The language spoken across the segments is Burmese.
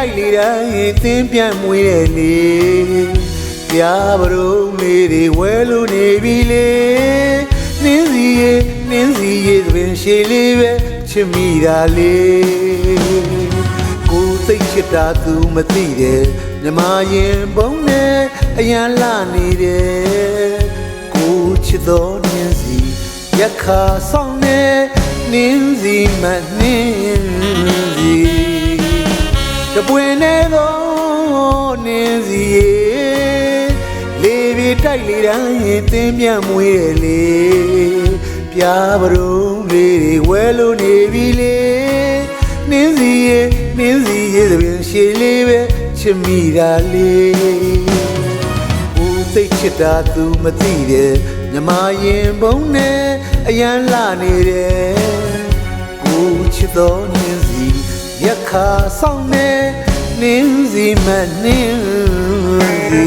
တိုက်လေတိုင်းသင်ပြန်မွေးတယ်လေပြားပရုံးလေးတွေဝဲလို့နေပြီလေနင်းစီရဲ့နင်းစီရဲ့သပင်ရှည်လေးပဲချစ်မိတာလေကိုယ်သိချစ်တာသူမသိတယ်မြမရင်ဘုံနဲ့အရန်လာနေတယ်ကိုချစ်တော်နင်းစီရက်ခါဆောင်နေနင်းစီမနှင်းစီ တပွင့်နေသောနင်းစီရဲ့လေပြေတိုက်လေတိုင်းသင်ပြန်မွေးတယ်လေပြားပရုံးလေးတွေဝဲလို့နေပြီလေနင်းစီရဲ့နင်းစီရဲ့သပင်ရှည်လေးပဲချစ်မိတာလေဦးသိချစ်တာသူမသိတယ်မြမရင်ဘုံနဲ့အရန်လာနေတယ်ကိုချစ်တော်နင်းစီရက်ခါဆောင်နေ နင်းစီမနင်းစီ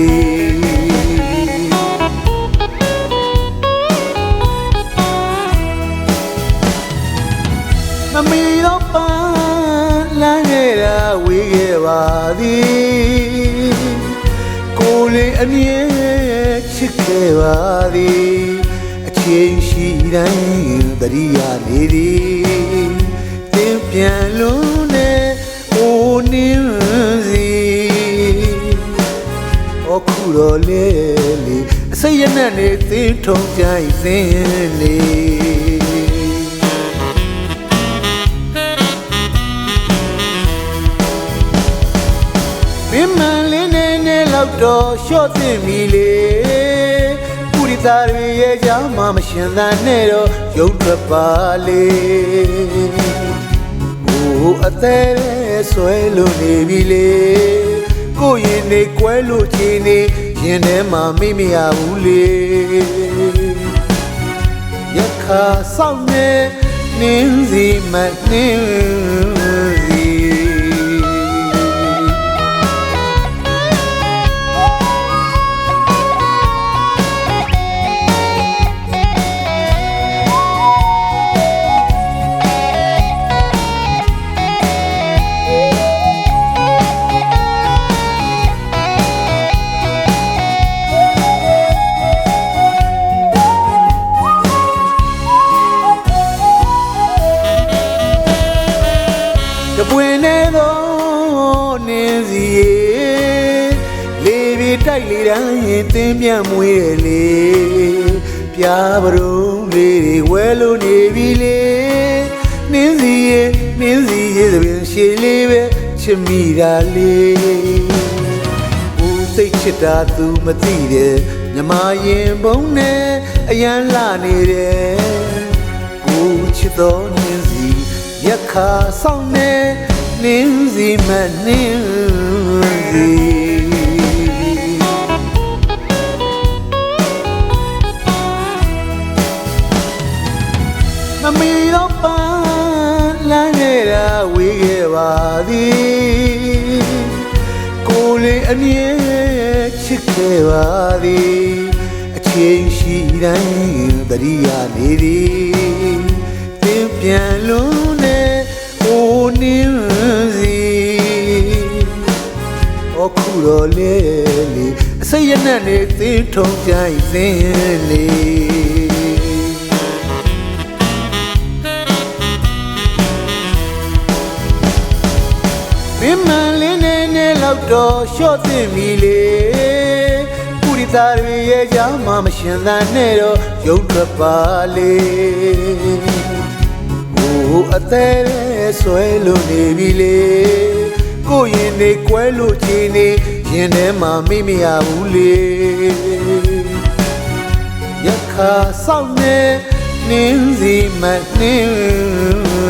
မမီတော့ပန်းလမ်းခဲ့တာဝေးခဲ့ပါသည်ကိုယ်လေးအမြဲချစ်ခဲ့ပါသည်အချိန်ရှိတိုင်းတရိယာနေသည်သင်ပြန်လို့နဲ့အိုနေစီ တော့လေလေအစိတ်ရနဲ့နေသင်ထုံကြိုင်သင်လေမင်းမန်လေးနဲ့နဲ့လောက်တော့ရှော့သိမီလေပူရိသတွေရဲ့ကြောင့်မှမရှင်သန်နဲ့တော့ရုပ်ထွက်ပါလေဟိုအသေးဆွဲလို့နေပြီလေကိုရင်နေကွဲလို့ချင်နေ ရင်ထဲမှာမိမရဘူးလေရခါဆောင်နေနင်းစီမနင်း ပွင့်နေသောနင်းစီရဲ့လေပြေတိုက်လေတိုင်းသင်ပြန်မွေးတယ်လေပြားပရုံးလေးတွေဝဲလို့နေပြီလေနင်းစီရဲ့နင်းစီရဲ့သပင်ရှည်လေးပဲချစ်မိတာလေဦးစိတ်ချစ်တာသူမသိတယ်မြမရင်ဘုံနဲ့အရန်လာနေတယ်ကိုချစ်တော်နင်းစီ ရက်ခါဆောင်နေနင်းစီမနင်းစီမမီတော့ပန်းလမ်းခဲ့တာဝေးခဲ့ပါသည်ကိုယ်လေးအမြဲချစ်ခဲ့ပါသည်အချိန်ရှိတိုင်းတရိယာနေသည်သင်ပြန်လို့ နဲ့အိုနေစီအခုတော့လေလေအစိတ်ရနဲ့နေသင်ထုံကြိုင်သင်လေမင်းမန်လေးနဲ့နဲ့လောက်တော့ရှော့သိမီလေပူရိသတွေရဲ့ကြောင့်မှမရှင်သန်နဲ့တော့ရုပ်ထွက်ပါလေဟိုအသေး ဆွဲလို့နေပြီလေကိုရင်နေကွဲလို့ချင်နေရင်ထဲမှာမိမရဘူးလေရခါဆောင်နေနင်းစီမနင်းစီ